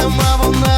сама вона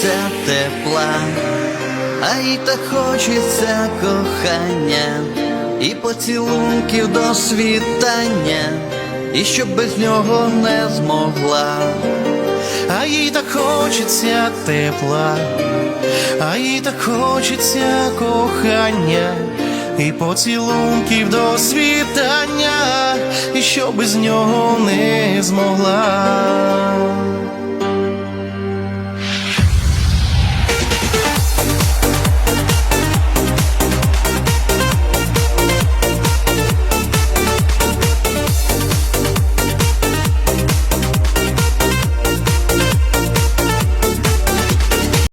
хочеться тепла, а їй так хочеться кохання і поцілунків до світання, і щоб без нього не змогла. А їй так хочеться тепла, а їй так хочеться кохання і поцілунків до світання, і що без нього не змогла.